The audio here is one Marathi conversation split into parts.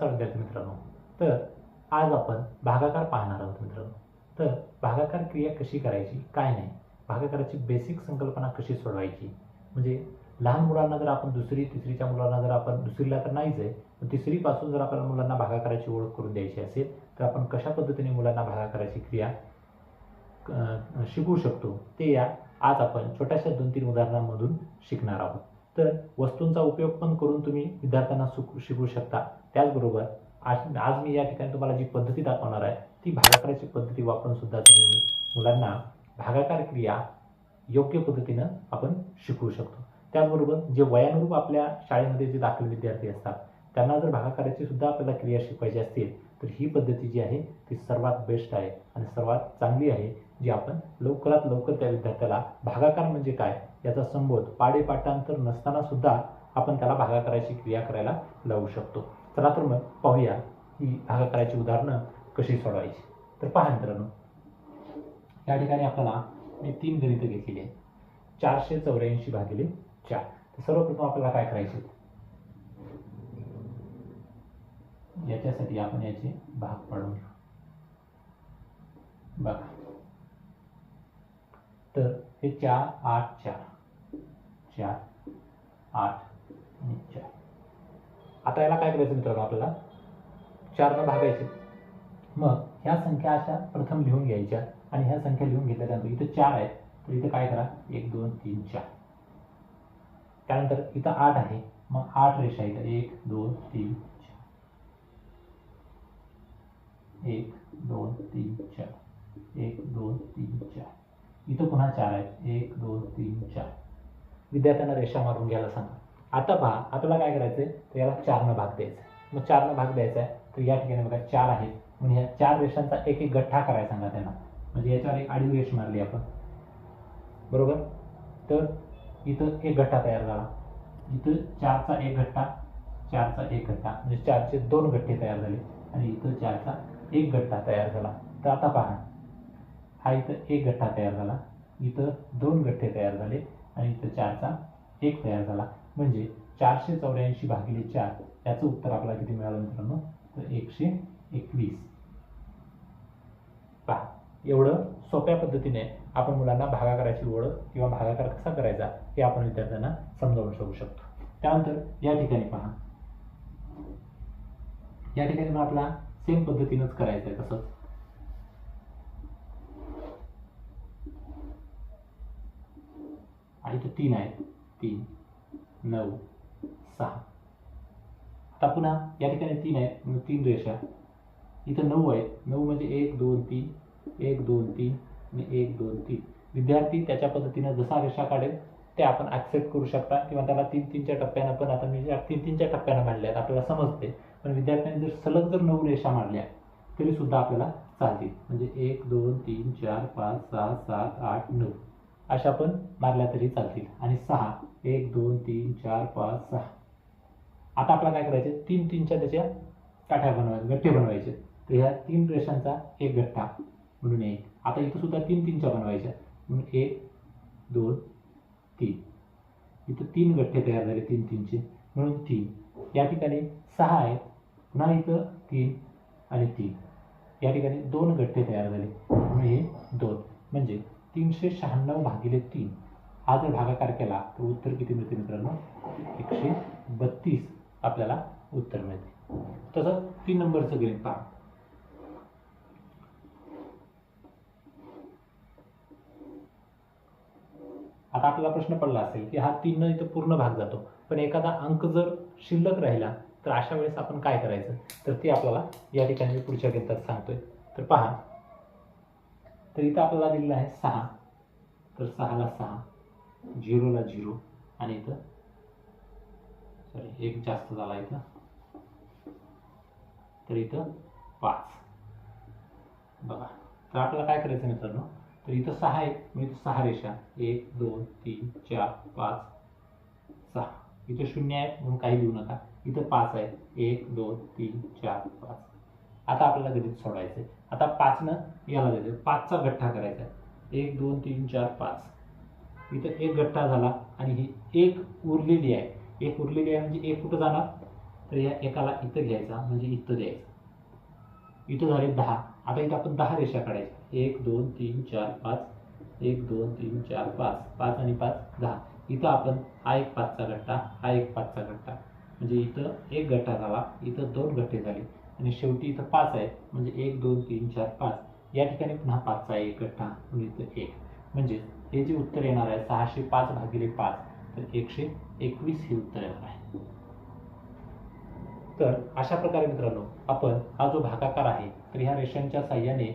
नमस्कार विद्यार्थी मित्रांनो. तर आज आपण भागाकार पाहणार आहोत मित्रांनो. तर भागाकार क्रिया कशी करायची काय नाही भागाकाराची बेसिक संकल्पना कशी सोडवायची? म्हणजे लहान मुलांना जर आपण दुसरी तिसरीच्या मुलांना जर आपण दुसरीला तर नाहीच आहे पण तिसरीपासून जर आपल्याला मुलांना भागाकाराची ओळख करून द्यायची असेल तर आपण कशा पद्धतीने मुलांना भागाकाराची क्रिया शिकवू शकतो ते या आज आपण छोट्याशा दोन तीन उदाहरणांमधून शिकणार आहोत. तर वस्तूंचा उपयोग पण करून तुम्ही विद्यार्थ्यांना शिकू शिकवू शकता. त्याचबरोबर आज आज मी या ठिकाणी तुम्हाला जी पद्धती दाखवणार आहे ती भागाकाराची पद्धती वापरून सुद्धा तुम्ही मुलांना भागाकार क्रिया योग्य पद्धतीनं आपण शिकवू शकतो. त्याचबरोबर जे वयानुरूप आपल्या शाळेमध्ये जे दाखल विद्यार्थी असतात त्यांना जर भागाकाराची सुद्धा आपल्याला क्रिया शिकवायची असतील तर ही पद्धती जी आहे ती सर्वात बेस्ट आहे आणि सर्वात चांगली आहे जी आपण लवकरात लवकर त्या विद्यार्थ्याला भागाकार म्हणजे काय याचा संबोध पाडेपाठांतर नसताना सुद्धा आपण त्याला भागाकाराची क्रिया करायला लावू शकतो. चला तर मग पाहूया ही भागाकाराची उदाहरणं कशी सोडवायची. तर पहा मित्रांनो या ठिकाणी आपल्याला मी तीन गणितं घेतलेली आहेत. चारशे चौऱ्याऐंशी भागिले चार. तर सर्वप्रथम आपल्याला काय करायचे? याच्यासाठी आपण याचे भाग पाडून बघा. तर हे चार आठ चार. चार आठ आणि चार. आता याला काय करायचं मित्रांनो आपल्याला? चारनं भागायचे. मग ह्या संख्या अशा प्रथम लिहून घ्यायच्या आणि ह्या संख्या लिहून घेतल्यानंतर इथं चार आहेत. तर इथं काय करा? एक दोन तीन चार. त्यानंतर इथं आठ आहे. मग आठ रेषा इथं एक दोन तीन चार एक दोन तीन चार. एक दोन तीन चार. इथं पुन्हा चार आहेत. एक दोन तीन चार. विद्यार्थ्यांना रेषा मारून घ्यायला सांगा. आता पहा आपल्याला काय करायचं आहे तर याला चारनं भाग द्यायचा आहे मग चारनं भाग द्यायचा आहे. तर या ठिकाणी बघा चार आहेत. म्हणून ह्या चार रेषांचा एक एक गठ्ठा करायला सांगा त्यांना. म्हणजे याच्यावर एक आडवी रेष मारली आपण. बरोबर? तर इथं एक गठ्ठा तयार झाला. इथं चारचा एक गठ्ठा. चारचा एक गट्टा म्हणजे चारचे दोन गट्टे तयार झाले आणि इथं चारचा एक गट्टा तयार झाला. तर आता पहा हा इथं एक गट्टा तयार झाला इथं दोन गट्टे तयार झाले आणि इथं चारचा एक तयार झाला. म्हणजे चारशे चौऱ्याऐंशी भागिले चार याचं उत्तर आपल्याला किती मिळालं मित्रांनो? तर एकशे एकवीस. पहा एवढं सोप्या पद्धतीने आपण मुलांना भागाकाराची ओळख किंवा भागाकार कसा करायचा हे आपण विद्यार्थ्यांना समजावून सांगू शकतो. त्यानंतर या ठिकाणी पहा या ठिकाणी पण आपला सेम पद्धतीनंच करायचं आहे तसंच. आणि तो तीन आहे तीन नऊ सहा. आता पुन्हा या ठिकाणी तीन आहेत. मग तीन रेषा. इथं नऊ आहेत. नऊ म्हणजे एक दोन तीन. एक दोन तीन. आणि एक दोन तीन. विद्यार्थी त्याच्या पद्धतीनं जसा रेषा काढेल ते आपण ॲक्सेप्ट करू शकता किंवा त्याला तीन तीनच्या टप्प्यानं पण आता मी ज्या तीन तीनच्या टप्प्यानं मांडल्या आहेत आपल्याला समजते. पण विद्यार्थ्यांनी जर सलग जर नऊ रेषा मांडल्या तरीसुद्धा आपल्याला चालतील. म्हणजे एक दोन तीन चार पाच सहा सात आठ नऊ. अशा पण मारल्या तरी चालतील. आणि सहा. एक दोन तीन चार पाच सहा. आता आपल्याला काय करायचे? तीन तीनच्या त्याच्या काठ्या बनवायच्या गठ्ठे बनवायचे. तर ह्या तीन रेषांचा एक गठ्ठा म्हणून एक. आता इथं सुद्धा तीन तीनच्या बनवायच्या. म्हणून एक दोन तीन. इथं तीन गठ्ठे तयार झाले तीन तीनचे. म्हणून तीन. या ठिकाणी सहा आहेत. पुन्हा इथं तीन आणि तीन. या ठिकाणी दोन गठ्ठे तयार झाले. म्हणून हे दोन. म्हणजे तीनशे शहाण्णव भागिले तीन. हा जर भागाकार केला तर उत्तर किती मिळते मित्रांनो? एकशे बत्तीस. आपल्याला उत्तर मिळते. तसं तीन नंबरचं गणित पहा. आता आपल्याला प्रश्न पडला असेल की हा तीन इथं पूर्ण भाग जातो. पण एखादा अंक जर शिल्लक राहिला तर अशा वेळेस आपण काय करायचं? तर ते आपल्याला या ठिकाणी मी पुढच्या गणितात सांगतोय. तर पहा. तर इथं आपल्याला दिलेलं आहे सहा. तर सहाला सहा झिरोला झिरो आणि इथं सॉरी एक जास्त झाला इथं. तर इथं पाच. बघा. तर आपल्याला काय करायचं मित्रांनो? तर इथं सहा आहे म्हणजे सहा रेषा. एक दोन तीन चार पाच सहा. इथं शून्य आहे म्हणून काही लिहू नका. इथं पाच आहे एक दोन तीन चार पाच. आता आपल्याला गणित सोडायचं आहे आता पाचनं याला द्यायचं पाचचा गठ्ठा करायचा आहे. एक दोन तीन चार पाच. इथं एक गठ्ठा झाला आणि ही एक उरलेली आहे. एक उरलेली आहे म्हणजे एक कुठं जाणार? तर या एकाला इथं घ्यायचा म्हणजे इथं द्यायचं. इथं झाले दहा. आता इथं आपण दहा रेषा काढायच्या. एक दोन तीन चार पाच. एक दोन तीन चार पाच. पाच आणि पाच दहा. इथं आपण हा एक पाचचा गट्टा हा एक पाचचा गट्टा म्हणजे इथं एक गट्टा झाला. इथं दोन गट्टे झाले. आणि शेवटी इथं पाच आहे. म्हणजे एक दोन तीन चार पाच. या ठिकाणी पुन्हा पाचचा एक गट्टा म्हणजे इथं एक. म्हणजे हे जे उत्तर येणार आहे सहाशे पाच भागिले पाच. तर एकशे एकवीस हे उत्तर येणार आहे. तर अशा प्रकारे मित्रांनो आपण हा जो भागाकार आहे तर ह्या रेषांच्या साह्याने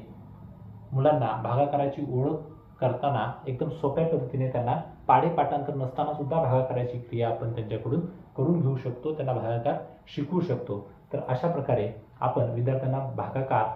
मुलांना भागाकाराची ओळख करताना एकदम सोप्या पद्धतीने त्यांना पाढे पाठांतर नसताना सुद्धा भागाकाराची क्रिया आपण त्यांच्याकडून करून घेऊ शकतो त्यांना भागाकार शिकवू शकतो. तर अशा प्रकारे आपण विद्यार्थ्यांना भागाकारबद्दल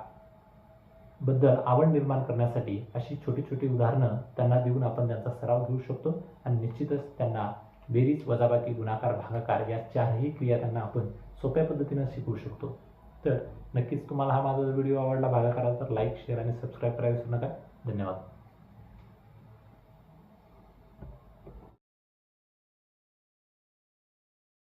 आवड निर्माण करण्यासाठी अशी छोटी छोटी उदाहरणं त्यांना देऊन आपण त्यांचा सराव घेऊ शकतो आणि निश्चितच त्यांना बेरीज वजाबाकी गुणाकार भागाकार या चारही क्रिया त्यांना आपण सोप्या पद्धतीनं शिकवू शकतो. तर नक्कीच तुम्हाला हा माझा व्हिडिओ आवडला भागाकाराचा तर लाईक शेअर आणि सबस्क्राईब करायला विसरू नका. धन्यवाद.